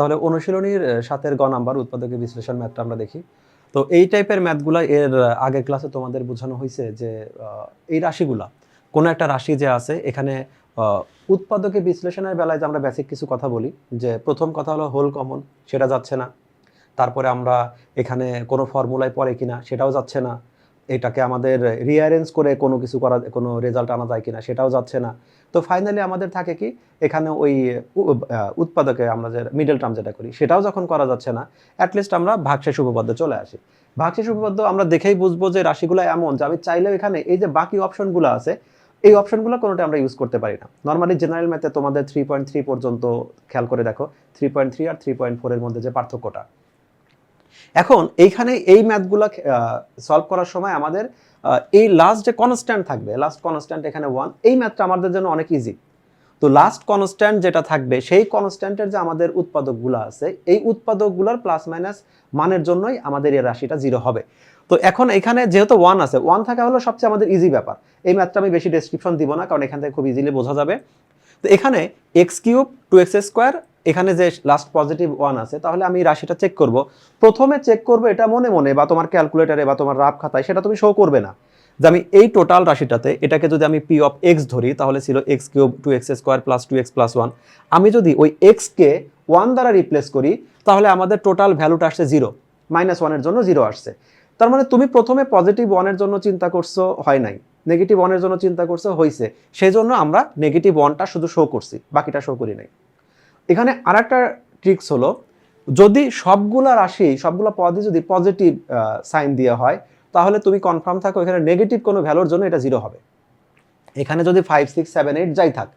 তাহলে অনুশীলনীর সাতের গ নাম্বার উৎপাদকের বিশ্লেষণ ম্যাথটা আমরা দেখি। তো এই টাইপের ম্যাথগুলা এর আগের ক্লাসে তোমাদের বোঝানো হয়েছে যে এই রাশিগুলা, কোনো একটা রাশি যে আছে, এখানে উৎপাদকের বিশ্লেষণের বেলায় যে আমরা বেসিক কিছু কথা বলি, যে প্রথম কথা হলো হোল কমন সেটা যাচ্ছে না। তারপরে আমরা এখানে কোনো ফর্মুলায় পড়ে কিনা, সেটাও যাচ্ছে না। এটাকে আমাদের রিঅ্যারেঞ্জ করে কোনো কিছু করা, কোনো রেজাল্ট আনা যায় কিনা সেটাও যাচ্ছে না। তো ফাইনালি আমাদের থাকে কি, এখানে ওই উৎপাদকে আমরা যে মিডল টার্ম যেটা করি, সেটাও যখন করা যাচ্ছে না অ্যাটলিস্ট আমরা ভাগশেষ উপপাদ্যে চলে আসি। ভাগশেষ উপপাদ্য আমরা দেখেই বুঝব যে রাশিগুলো এমন যে আমি চাইলেও এখানে এই যে বাকি অপশনগুলো আছে, এই অপশনগুলো কোনোটা আমরা ইউজ করতে পারি না। নর্মালি জেনারেল ম্যাথে তোমাদের থ্রি পয়েন্ট থ্রি পর্যন্ত খেয়াল করে দেখো থ্রি পয়েন্ট থ্রি আর থ্রি পয়েন্ট ফোরের মধ্যে যে পার্থক্যটা। এখন এইখানে এই ম্যাথগুলো সলভ করার সময় আমাদের এই লাস্ট যে কনস্ট্যান্ট থাকবে লাস্ট কনস্ট্যান্ট এখানে ওয়ান এই ম্যাথটা আমাদের জন্য অনেক ইজি তো লাস্ট কনস্ট্যান্ট যেটা থাকবে, সেই কনস্ট্যান্টের যে আমাদের উৎপাদকগুলো আছে, এই উৎপাদকগুলোর প্লাস মাইনাস মানের জন্যই আমাদের এই রাশিটা জিরো হবে। তো এখন এখানে যেহেতু ওয়ান আছে ওয়ান থাকা হলো সবচেয়ে আমাদের ইজি ব্যাপার। এই ম্যাথটা আমি বেশি ডেসক্রিপশন দিব না, কারণ এখান থেকে খুব ইজিলি বোঝা যাবে। তো এখানে X cube two X square, এখানে যে লাস্ট পজিটিভ ওয়ান আছে, তাহলে আমি রাশিটা চেক করব। প্রথমে চেক করব এটা মনে মনে বা তোমার ক্যালকুলেটারে বা তোমার রাফ খাতায়, সেটা তুমি শো করবে না। যে আমি এই টোটাল রাশিটাতে এটাকে যদি আমি পি অফ এক্স ধরি, তাহলে ছিল X cube two X square plus two X plus one আমি যদি ওই এক্সকে ওয়ান দ্বারা রিপ্লেস করি, তাহলে আমাদের টোটাল ভ্যালুটা আসছে জিরো মাইনাস ওয়ানের জন্য জিরো আসছে। তার মানে তুমি প্রথমে পজিটিভ ওয়ানের জন্য চিন্তা করছ, হয় নাই। নেগেটিভ ওয়ানের জন্য চিন্তা করছ হয়েছে সেই জন্য আমরা নেগেটিভ ওয়ানটা শুধু শো করছি, বাকিটা শো করি নাই। এখানে আরেকটা ট্রিক্স হলো, যদি সবগুলা রাশি, সবগুলা পদে যদি পজিটিভ সাইন দিয়ে হয়, তাহলে তুমি কনফার্ম থাকো এখানে নেগেটিভ কোনো ভ্যালুর জন্য এটা জিরো হবে। এখানে যদি ফাইভ সিক্স সেভেন এইট যাই থাক,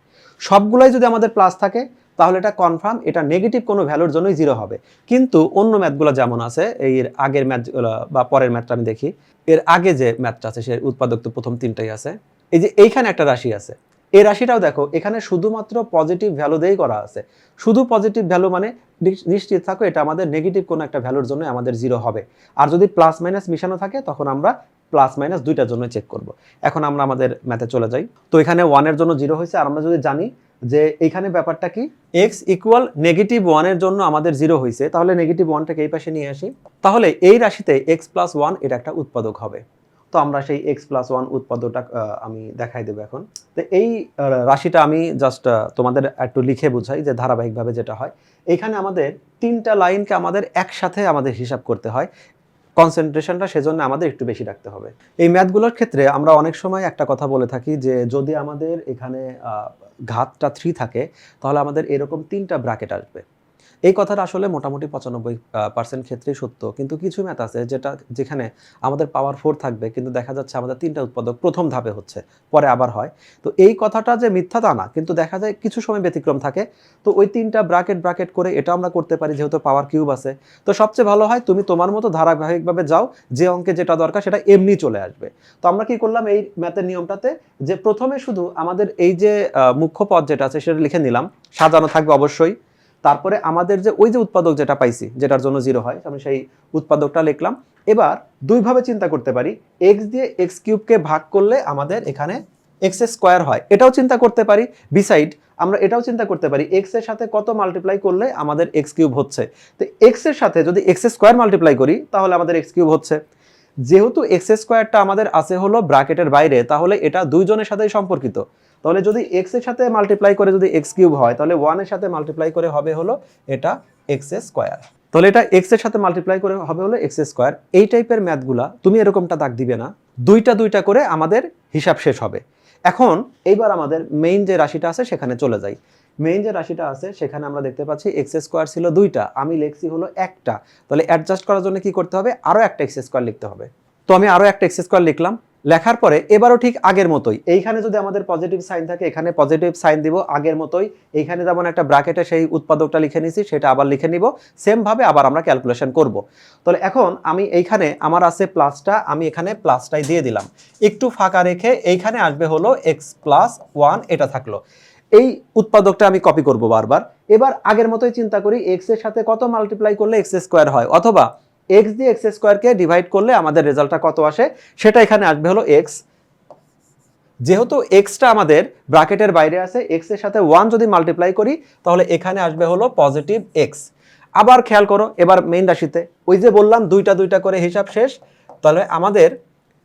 সবগুলাই যদি আমাদের প্লাস থাকে তাহলে এটা কনফার্ম এটা নেগেটিভ কোনো ভ্যালুর জন্যই জিরো হবে। কিন্তু অন্য ম্যাথগুলো যেমন আছে এর আগের ম্যাথগুলো বা পরের ম্যাথটা আমি দেখি, এর আগে যে ম্যাথটা আছে, সে উৎপাদক তো প্রথম তিনটাই আছে, এই যে এইখানে একটা রাশি আছে, এই রাশিটাও দেখো, এখানে শুধুমাত্র পজিটিভ ভ্যালু দিয়েই করা আছে। শুধু পজিটিভ ভ্যালু মানে নিশ্চিত থাকো, এটা আমাদের নেগেটিভ কোনো একটা ভ্যালুর জন্য আমাদের জিরো হবে। আর যদি প্লাস মাইনাস মিশানো থাকে, তখন আমরা প্লাস মাইনাস দুইটার জন্য চেক করব। এখন আমরা আমাদের ম্যাথে চলে যাই। তো এখানে ওয়ানের জন্য জিরো হয়েছে, আর আমরা যদি জানি যে এখানে ব্যাপারটা কি? এক্স ইকুয়াল নেগেটিভ ওয়ানের জন্য আমাদের জিরো হয়েছে তাহলে নেগেটিভ ওয়ানটাকে এই পাশে নিয়ে আসি। তাহলে এই রাশিতে এক্স প্লাস ওয়ান এটা একটা উৎপাদক হবে। তো আমরা সেই এক্স প্লাস ওয়ান উৎপাদকটা আমি দেখাই দেবো এখন। তো এই রাশিটা আমি জাস্ট তোমাদের একটু লিখে বুঝাই যে ধারাবাহিকভাবে যেটা হয়। এখানে আমাদের তিনটা লাইনকে আমাদের একসাথে আমাদের হিসাব করতে হয়। কনসেন্ট্রেশনটা সেজন্য আমাদের একটু বেশি রাখতে হবে। এই ম্যাথগুলোর ক্ষেত্রে আমরা অনেক সময় একটা কথা বলে থাকি যে যদি আমাদের এখানে ঘাতটা থ্রি থাকে তাহলে আমাদের এরকম তিনটা ব্র্যাকেট আসবে। এই কথাটা আসলে মোটামুটি পঁচানব্বই পার্সেন্ট ক্ষেত্রেই সত্য। কিন্তু কিছু ম্যাথ আছে যেটা, যেখানে আমাদের পাওয়ার ফোর থাকবে, কিন্তু দেখা যাচ্ছে আমাদের তিনটা উৎপাদক প্রথম ধাপে হচ্ছে, পরে আবার হয়। তো এই কথাটা যে মিথ্যা তা না, কিন্তু দেখা যায় কিছু সময় ব্যতিক্রম থাকে। তো ওই তিনটা ব্রাকেট ব্রাকেট করে এটা আমরা করতে পারি, যেহেতু পাওয়ার কিউব আছে। তো সবচেয়ে ভালো হয় তুমি তোমার মতো ধারাবাহিকভাবে যাও, যে অঙ্কে যেটা দরকার সেটা এমনি চলে আসবে। তো আমরা কি করলাম এই ম্যাথের নিয়মটাতে? যে প্রথমে শুধু আমাদের এই যে মুখ্য পদ যেটা আছে সেটা লিখে নিলাম। সাজানো থাকবে অবশ্যই। তারপরে আমাদের যে ওই যে উৎপাদক যেটা পাইছি, যেটার জন্য জিরো হয়, আমি সেই উৎপাদকটা লিখলাম। এবার দুইভাবে চিন্তা করতে পারি। এক্স দিয়ে এক্স কিউবকে ভাগ করলে আমাদের এখানে এক্স স্কোয়ার হয়। এটাও চিন্তা করতে পারি। বিসাইড আমরা এটাও চিন্তা করতে পারি। এক্সের সাথে কত মাল্টিপ্লাই করলে আমাদের এক্স কিউব হচ্ছে? তো এক্সের সাথে যদি এক্স স্কোয়ার মাল্টিপ্লাই করি, তাহলে আমাদের এক্স কিউব হচ্ছে। যেহেতু এক্স স্কোয়ারটা আমাদের আছে হলো ব্র্যাকেটের বাইরে, তাহলে এটা দুইজনের সাথেই সম্পর্কিত। তাহলে যদি এক্সের সাথে মাল্টিপ্লাই করে যদি এক্স কিউব হয়, তাহলে ওয়ানের সাথে মাল্টিপ্লাই করে হবে হলো এটা এক্স স্কোয়ার তাহলে এটা এক্সের সাথে মাল্টিপ্লাই করে হবে হলো এক্স স্কোয়ার এই টাইপের ম্যাথগুলা তুমি এরকমটা দাগ দিবে না। দুইটা দুইটা করে আমাদের হিসাব শেষ হবে। এখন এইবার আমাদের মেইন যে রাশিটা আছে সেখানে চলে যাই। মেইন যে রাশিটা আছে সেখানে আমরা দেখতে পাচ্ছি এক্স স্কোয়ার ছিল দুইটা, আমি লিখছি হলো একটা। তাহলে অ্যাডজাস্ট করার জন্য কি করতে হবে? আরও একটা এক্স স্কোয়ার লিখতে হবে। তো আমি আরও একটা এক্স স্কোয়ার লিখলাম। লেখার পরে এবারও ঠিক আগের মতোই। এইখানে যদি আমাদের পজিটিভ সাইন থাকে, এখানে পজিটিভ সাইন দিব আগের মতোই। এইখানে যেমন একটা ব্র্যাকেটে সেই উৎপাদকটা লিখে নিছি, সেটা আবার লিখে নিব। সেমভাবে আবার আমরা ক্যালকুলেশন করব। তাহলে এখন আমি এইখানে আমার আছে প্লাসটা আমি এখানে প্লাসটাই দিয়ে দিলাম। একটু ফাঁকা রেখে এইখানে আসবে হলো এক্স প্লাস ওয়ান এটা থাকল। এই উৎপাদকটা আমি কপি করব বারবার। এবার আগের মতোই চিন্তা করি এক্সের সাথে কত মাল্টিপ্লাই করলে এক্স স্কোয়ার হয়? অথবা এক্স দিয়ে এক্স স্কোয়ারকে ডিভাইড করলে আমাদের রেজাল্টটা কত আসে? সেটা এখানে আসবে হলো এক্স যেহেতু এক্সটা আমাদের ব্র্যাকেটের বাইরে আছে এক্সের সাথে ওয়ান যদি মাল্টিপ্লাই করি, তাহলে এখানে আসবে হলো পজিটিভ এক্স আবার খেয়াল করো, এবার মেইন রাশিতে। ওই যে বললাম, দুইটা দুইটা করে হিসাব শেষ। তাহলে আমাদের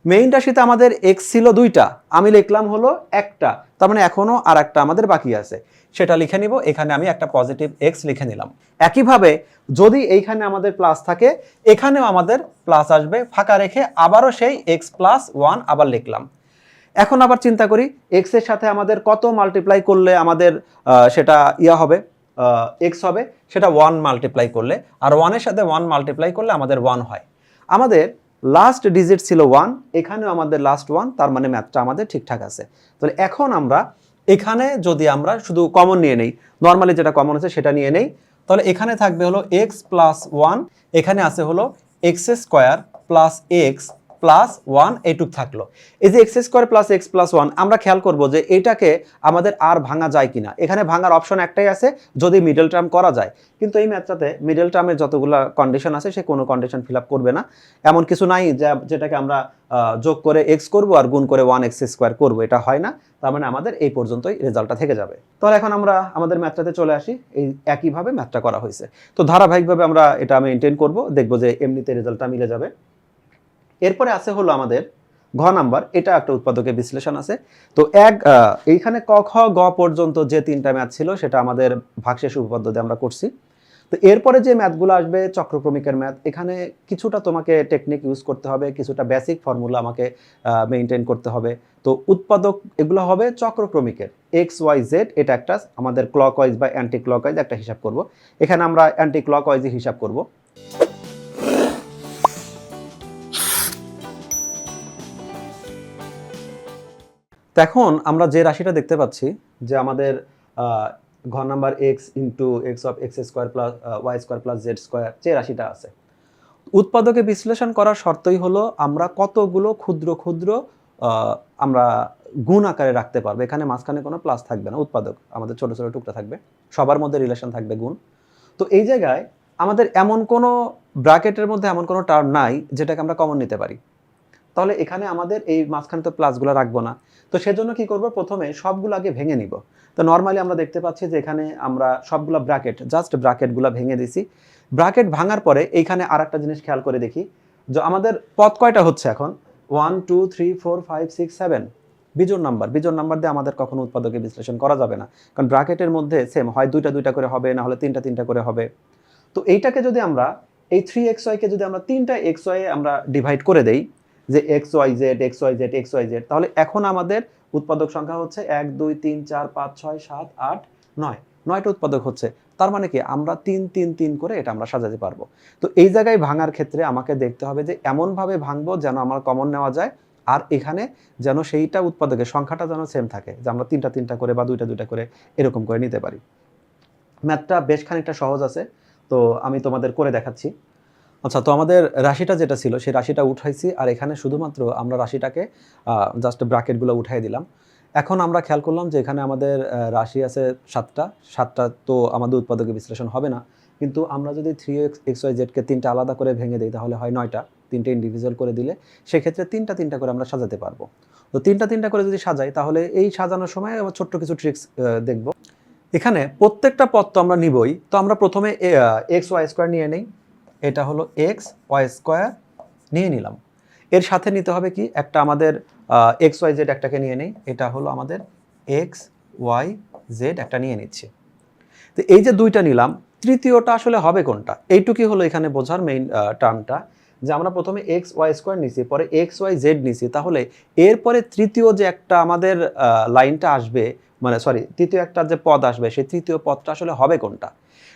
মেইন রাশিতে আমাদের এক্স ছিল দুইটা। আমি লিখলাম হলো একটা। তার মানে এখনও আর একটা আমাদের বাকি আছে। সেটা লিখে নিব, এখানে আমি একটা পজিটিভ এক্স লিখে নিলাম। একইভাবে যদি এইখানে আমাদের প্লাস থাকে, এখানেও আমাদের প্লাস আসবে, ফাঁকা রেখে আবারও সেই এক্স প্লাস ওয়ান আবার লিখলাম। এখন আবার চিন্তা করি এক্সের সাথে আমাদের কত মাল্টিপ্লাই করলে আমাদের সেটা ইয়া হবে এক্স হবে, সেটা ওয়ান মাল্টিপ্লাই করলে। আর ওয়ানের সাথে ওয়ান মাল্টিপ্লাই করলে আমাদের ওয়ান হয়। আমাদের লাস্ট ডিজিট ছিল ওয়ান এখানেও আমাদের লাস্ট ওয়ান তার মানে ম্যাথটা আমাদের ঠিকঠাক আছে। তাহলে এখন আমরা, এখানে যদি আমরা শুধু কমন নিয়ে নেই নর্মালি যেটা কমন আছে সেটা নিয়ে নেই, তাহলে এখানে থাকবে হলো এক্স প্লাস ওয়ান এখানে আছে হলো X square plus X plus one এইটুক থাকল। এই যে X square plus X plus one আমরা খেয়াল করব যে এটাকে আমাদের আর ভাঙা যায় কিনা। এখানে ভাঙার অপশন একটাই আছে, যদি মিডল টার্ম করা যায়। কিন্তু এই ম্যাথটাতে মিডল টার্মের যতগুলো কন্ডিশন আছে, সে কোনো কন্ডিশন ফিল করবে না। এমন কিছু নাই যা- যেটাকে আমরা যোগ করে এক্স করব আর গুণ করে ওয়ান এক্স স্কোয়ার করব। এটা হয় না। তার মানে আমাদের এই পর্যন্তই রেজাল্টটা থেকে যাবে। তাহলে এখন আমরা আমাদের ম্যাথটাতে চলে আসি। এই একইভাবে ম্যাথটা করা হয়েছে। তো ধারাবাহিকভাবে আমরা এটা মেনটেন করব। দেখব যে এমনিতে রেজাল্টটা মিলে যাবে। এরপরে আছে হলো আমাদের ঘ নাম্বার, এটা একটা উৎপাদকের বিশ্লেষণ আছে। তো এক এইখানে ক, খ, গ পর্যন্ত যে তিনটা ম্যাথ ছিল, সেটা আমাদের ভাগশেষ উপপাদ্যতে আমরা করছি। তো এরপরে যে ম্যাথগুলো আসবে, চক্রক্রমিকের ম্যাথ, এখানে কিছুটা তোমাকে টেকনিক ইউজ করতে হবে, কিছুটা বেসিক ফর্মুলা আমাকে মেনটেন করতে হবে। তো উৎপাদক এগুলো হবে চক্রক্রমিকের এক্স ওয়াই জেড এটা একটা আমাদের ক্লক ওয়াইজ বা অ্যান্টি ক্লক ওয়াইজ একটা হিসাব করব। এখানে আমরা অ্যান্টি ক্লক ওয়াইজে হিসাব করব। তো এখন আমরা যে রাশিটা দেখতে পাচ্ছি, যে আমাদের ঘর number X into X of X square plus Y square plus Z square যে রাশিটা আছে। উৎপাদকে বিশ্লেষণ করার শর্তই হলো আমরা কতগুলো ক্ষুদ্র ক্ষুদ্র আমরা গুণ আকারে রাখতে পারব। এখানে মাঝখানে কোনো প্লাস থাকবে না, উৎপাদক। আমাদের ছোটো ছোটো টুকরা থাকবে। সবার মধ্যে রিলেশন থাকবে গুণ। তো এই জায়গায় আমাদের এমন কোনো ব্র্যাকেটের মধ্যে এমন কোনো টার্ম নাই যেটাকে আমরা কমন নিতে পারি। তাহলে এখানে আমাদের এই মাঝখানে তো প্লাসগুলো রাখব না। তো সেজন্য কি করব? প্রথমে সবগুলো আগে ভেঙে নিব। তো নর্মালি আমরা দেখতে পাচ্ছি যে এখানে আমরা সবগুলো ব্র্যাকেট জাস্ট ব্র্যাকেটগুলো ভেঙে দিছি। ব্র্যাকেট ভাঙার পরে এইখানে আর একটা জিনিস খেয়াল করে দেখি। যে আমাদের পথ কয়টা হচ্ছে এখন? One two three four five six seven বিজোড় নাম্বার বিজোড় নাম্বার দিয়ে আমাদের কখনো উৎপাদকে বিশ্লেষণ করা যাবে না। কারণ ব্র্যাকেটের মধ্যে সেম হয় দুইটা দুইটা করে হবে, না হলে তিনটা তিনটা করে হবে। তো এইটাকে যদি আমরা, এই থ্রি এক্স ওয়াইকে যদি আমরা তিনটা এক্স ওয়াই আমরা ডিভাইড করে দেই যে X, Y, Z, X, Y, Z, X, Y, Z, তাহলে এখন আমাদের উৎপাদক সংখ্যা হচ্ছে এক, দুই, তিন, চার, পাঁচ, ছয়, সাত, আট, নয়। নয়টা উৎপাদক হচ্ছে। তার মানে কি? আমরা তিন তিন তিন করে এটা আমরা সাজাতে পারব। তো এই জায়গায় ভাঙার ক্ষেত্রে আমাকে দেখতে হবে যে এমনভাবে ভাঙবো যেন আমার কমন নেওয়া যায় আর এখানে যেন সেইটা উৎপাদকের সংখ্যাটা যেন সেম থাকে, যে আমরা তিনটা তিনটা করে বা দুইটা দুইটা করে এরকম করে নিতে পারি। ম্যাথটা বেশ খানিকটা সহজ আছে, তো আমি তোমাদের করে দেখাচ্ছি। আচ্ছা তো আমাদের রাশিটা যেটা ছিল, সেই রাশিটা উঠাইছি, আর এখানে শুধুমাত্র আমরা রাশিটাকে জাস্ট ব্র্যাকেটগুলো উঠাই দিলাম। এখন আমরা খেয়াল করলাম যে এখানে আমাদের রাশি আছে সাতটা। সাতটা তো আমাদের উৎপাদকে বিশ্লেষণ হবে না। কিন্তু আমরা যদি থ্রি এক্স ওয়াই জেডকে তিনটা আলাদা করে ভেঙে দিই, তাহলে হয় নয়টা। তিনটে ইন্ডিভিজুয়াল করে দিলে, সেক্ষেত্রে তিনটা তিনটা করে আমরা সাজাতে পারব। তো তিনটা তিনটা করে যদি সাজাই, তাহলে এই সাজানোর সময় আবার ছোট্ট কিছু ট্রিক্স দেখব। এখানে প্রত্যেকটা পদ তো আমরা নিবই। তো আমরা প্রথমে এক্স ওয়াই স্কোয়ার নিয়ে নেই। এটা হলো এক্স ওয়াই স্কোয়ার নিয়ে নিলাম। এর সাথে নিতে হবে কি? একটা আমাদের এক্স ওয়াই জেড একটাকে নিয়ে নেই। এটা হলো আমাদের এক্স ওয়াই জেড একটা নিয়ে নিচ্ছে। তো এই যে দুইটা নিলাম, তৃতীয়টা আসলে হবে কোনটা? এইটুকুই হলো এখানে বোঝার মেইন টার্মটা যে আমরা প্রথমে এক্স ওয়াই স্কোয়ার নিছি, পরে এক্স ওয়াই জেড নিছি, তাহলে এরপরে তৃতীয় যে একটা আমাদের লাইনটা আসবে মানে সরি তৃতীয় একটা যে পদ আসবে, সেই তৃতীয় পদটা আসলে হবে কোনটা?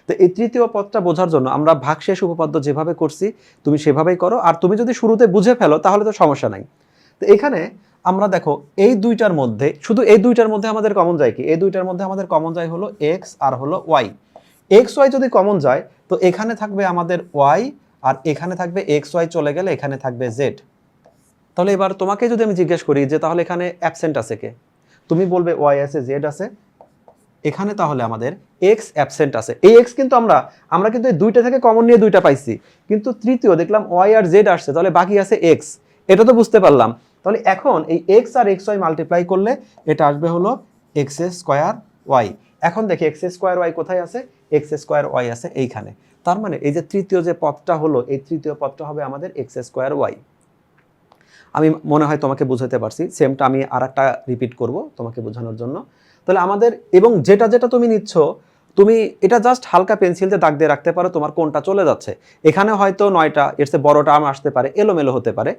তো এই তৃতীয় পদটা বোঝার জন্য আমরা ভাগশেষ উপপাদ্য যেভাবে করছি, তুমি সেভাবেই করো, আর তুমি যদি শুরুতে বুঝে ফেলো, তাহলে তো সমস্যা নাই। তো এখানে আমরা দেখো, এই দুইটার মধ্যে, শুধু এই দুইটার মধ্যে আমাদের কমন যায় কি? এই দুইটার মধ্যে আমাদের কমন যায় হলো এক্স আর হলো ওয়াই এক্স ওয়াই যদি কমন যায়, তো এখানে থাকবে আমাদের ওয়াই আর এখানে থাকবে এক্স ওয়াই চলে গেলে এখানে থাকবে জেড তাহলে এবার তোমাকে যদি আমি জিজ্ঞেস করি যে তাহলে এখানে অ্যাবসেন্ট আছে কে? তুমি বলবে ওয়াই আছে জেড আছে। এখানে তাহলে আমাদের এক্স অ্যাবসেন্ট আছে। এই এক্স কিন্তু আমরা আমরা কিন্তু এই দুইটা থেকে কমন নিয়ে দুইটা পাইছি। কিন্তু তৃতীয় দেখলাম ওয়াই আর জেড আসছে, তাহলে বাকি আছে এক্স এটা তো বুঝতে পারলাম। তাহলে এখন এই এক্স আর এক্স ওয়াই মাল্টিপ্লাই করলে এটা আসবে হলো এক্স স্কোয়ার ওয়াই এখন দেখি এক্স স্কোয়ার ওয়াই কোথায় আছে? এক্স স্কোয়ার ওয়াই আছে এইখানে। তার মানে এই যে তৃতীয় যে পথটা হলো, এই তৃতীয় পথটা হবে আমাদের এক্স স্কোয়ার ওয়াই আমি মনে হয় তোমাকে বুঝাতে পারছি সেমটা আমি আর একটা রিপিট করব তোমাকে বোঝানোর জন্য। তাহলে আমাদের, এবং যেটা যেটা তুমি নিচ্ছ, তুমি এটা জাস্ট হালকা পেন্সিল দিয়ে দাগ দিয়ে রাখতে পারো, তোমার কোনটা চলে যাচ্ছে। এখানে হয়তো নয়টা, এর চেয়ে বড় টার্ম আসতে পারে, এলোমেলো হতে পারে।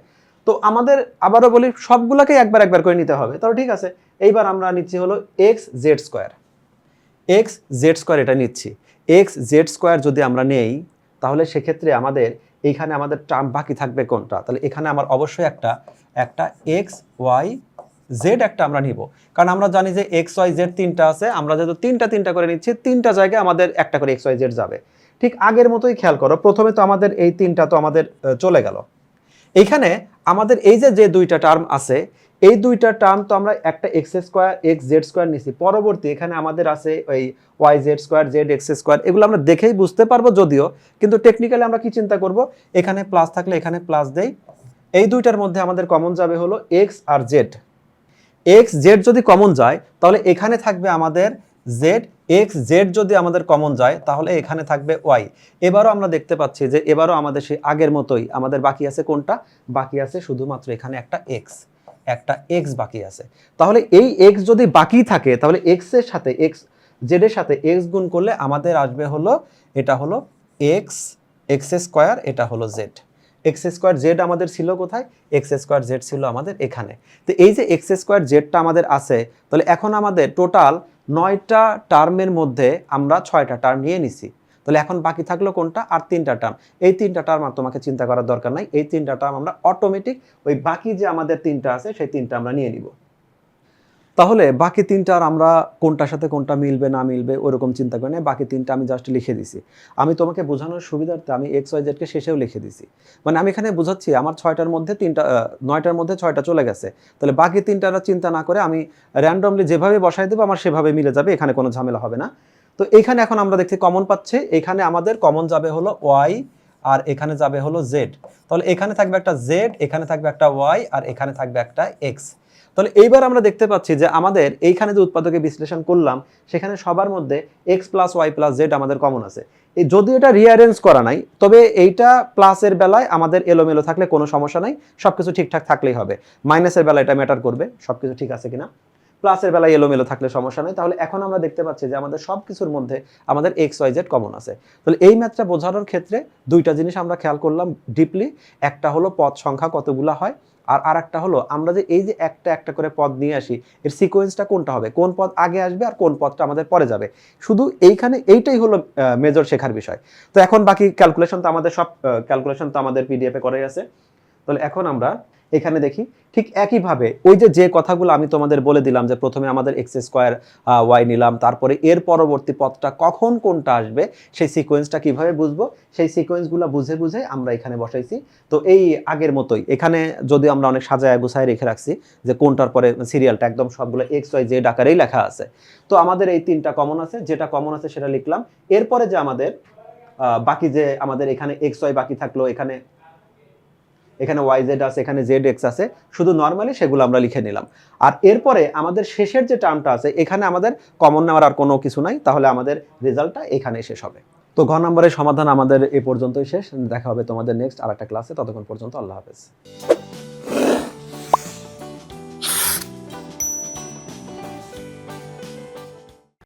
তো আমাদের আবারও বলি, সবগুলোকেই একবার একবার করে নিতে হবে। তাহলে ঠিক আছে, এইবার আমরা নিচ্ছি হলো x z square x z square এটা নিচ্ছি। এক্স জেড স্কোয়ার যদি আমরা নেই, তাহলে সেক্ষেত্রে আমাদের এইখানে আমাদের টার্ম বাকি থাকবে কোনটা? তাহলে এখানে আমার অবশ্যই একটা একটা এক্স ওয়াই জেড একটা আমরা নিব। কারণ আমরা জানি যে এক্স ওয়াই জেড তিনটা আছে, আমরা যেহেতু তিনটা তিনটা করে নিচ্ছি, তিনটা জায়গায় আমাদের একটা করে এক্স ওয়াই জেড যাবে। ঠিক আগের মতোই খেয়াল করো, প্রথমে তো আমাদের এই তিনটা তো আমাদের চলে গেল। এইখানে আমাদের এই যে যে দুইটা টার্ম আছে এই দুইটা টার্ম তো আমরা একটা x square x z square নিছি। পরবর্তী এখানে আমাদের আছে ওই y z square z x square এগুলো আমরা দেখেই বুঝতে পারব যদিও, কিন্তু টেকনিক্যালি আমরা কি চিন্তা করব? এখানে প্লাস থাকলে এখানে প্লাস দেই। এই দুইটার মধ্যে আমাদের কমন যাবে হলো এক্স আর জেড এক্স জেড যদি কমন যায়, তাহলে এখানে থাকবে আমাদের জেড এক্স জেড যদি আমাদের কমন যায়, তাহলে এখানে থাকবে ওয়াই এবারও আমরা দেখতে পাচ্ছি যে এবারও আমাদের সেই আগের মতোই আমাদের বাকি আছে কোনটা? বাকি আছে শুধুমাত্র এখানে একটা এক্স একটা এক্স বাকি আছে। তাহলে এই এক্স যদি বাকি থাকে, তাহলে এক্সের সাথে এক্স জেড এর সাথে এক্স গুণ করলে আমাদের আসবে হলো, এটা হলো এক্স এক্স স্কোয়ার এটা হলো জেড এক্স স্কোয়ার জেড আমাদের ছিল কোথায়? এক্স স্কোয়ার জেড ছিল আমাদের এখানে। তো এই যে এক্স স্কোয়ার জেডটা আমাদের আছে, তাহলে এখন আমাদের টোটাল নয়টা টার্মের মধ্যে আমরা ছয়টা টার্ম নিয়ে নিছি। তাহলে এখন বাকি থাকল কোনটা? আর তিনটা টার্ম এই তিনটা টার্ম আর তোমাকে চিন্তা করার দরকার নাই। এই তিনটা টার্ম আমরা অটোমেটিক ওই বাকি যে আমাদের তিনটা আছে, সেই তিনটা আমরা নিয়ে নিব। তাহলে বাকি তিনটার আমরা কোনটার সাথে কোনটা মিলবে, না মিলবে, ওরকম চিন্তা করি না বাকি তিনটা আমি জাস্ট লিখে দিছি। আমি তোমাকে বোঝানোর সুবিধার্থে আমি এক্স ওয়াই জেডকে শেষেও লিখে দিছি। মানে আমি এখানে বোঝাচ্ছি, আমার ছয়টার মধ্যে তিনটা নয়টার মধ্যে ছয়টা চলে গেছে। তাহলে বাকি তিনটার চিন্তা না করে আমি র্যান্ডমলি যেভাবে বসাই দেবো, আমার সেভাবে মিলে যাবে, এখানে কোনো ঝামেলা হবে না। তো এইখানে এখন আমরা দেখছি কমন পাচ্ছে, এখানে আমাদের কমন যাবে হলো ওয়াই আর এখানে যাবে হলো জেড তাহলে এখানে থাকবে একটা জেড এখানে থাকবে একটা ওয়াই আর এখানে থাকবে একটা এক্স তাহলে এইবার আমরা দেখতে পাচ্ছি যে আমাদের এইখানে যে উৎপাদকে বিশ্লেষণ করলাম, সেখানে সবার মধ্যে x plus y plus z আমাদের কমন আছে। যদি এটা রিঅ্যারেঞ্জ করা নাই, তবে এইটা প্লাসের বেলায় আমাদের এলোমেলো থাকলে কোনো সমস্যা নাই সব কিছু ঠিকঠাক থাকলেই হবে। মাইনাসের বেলায় এটা ম্যাটার করবে সব কিছু ঠিক আছে কিনা? প্লাসের বেলায় এলোমেলো থাকলে সমস্যা নেই। তাহলে এখন আমরা দেখতে পাচ্ছি যে আমাদের সব কিছুর মধ্যে আমাদের এক্স ওয়াই জেড কমন আছে। তাহলে এই ম্যাথটা বোঝানোর ক্ষেত্রে দুইটা জিনিস আমরা খেয়াল করলাম ডিপলি একটা হলো পদ সংখ্যা কতগুলা হয়, আর আর একটা হলো আমরা যে এই যে একটা একটা করে পদ নিয়ে আসি, এর সিকোয়েন্সটা কোনটা হবে? কোন পদ আগে আসবে আর কোন পদটা আমাদের পরে যাবে? শুধু এইখানে এইটাই হলো মেজর শেখার বিষয়। তো এখন বাকি ক্যালকুলেশন তো আমাদের সব ক্যালকুলেশন তো আমাদের পিডিএফে করাই আছে। তাহলে এখন আমরা এখানে দেখি, ঠিক একইভাবে ওই যে যে কথাগুলো আমি তোমাদের বলে দিলাম যে, প্রথমে আমাদের এক্স স্কোয়ার ওয়াই নিলাম, তারপরে এর পরবর্তী পথটা কখন কোনটা আসবে, সেই সিকোয়েন্সটা কীভাবে বুঝব, সেই সিকোয়েন্সগুলো বুঝে বুঝে আমরা এখানে বসাইছি। তো এই আগের মতোই, এখানে যদি আমরা অনেক সাজায় গুছায় রেখে রাখছি যে, কোনটার পরে সিরিয়ালটা একদম সবগুলো এক্স ওয়াই জেড আকারেই লেখা আছে। তো আমাদের এই তিনটা কমন আছে, যেটা কমন আছে সেটা লিখলাম। এরপরে যে আমাদের বাকি যে আমাদের এখানে এক্স ওয়াই বাকি থাকল, এখানে এখানে ওয়াই জেড আছে, এখানে জেড এক্স আছে, শুধু নর্মালি সেগুলো আমরা লিখে নিলাম। আর এরপরে আমাদের শেষের যে টার্মটা আছে, এখানে আমাদের কমন নেওয়ার আর কোনো কিছু নাই, তাহলে আমাদের রেজাল্টটা এখানে শেষ হবে। তো ঘ নম্বরের সমাধান আমাদের এ পর্যন্তই শেষ, দেখা হবে তোমাদের নেক্সট আর একটা ক্লাসে ততক্ষণ পর্যন্ত আল্লাহ হাফেজ।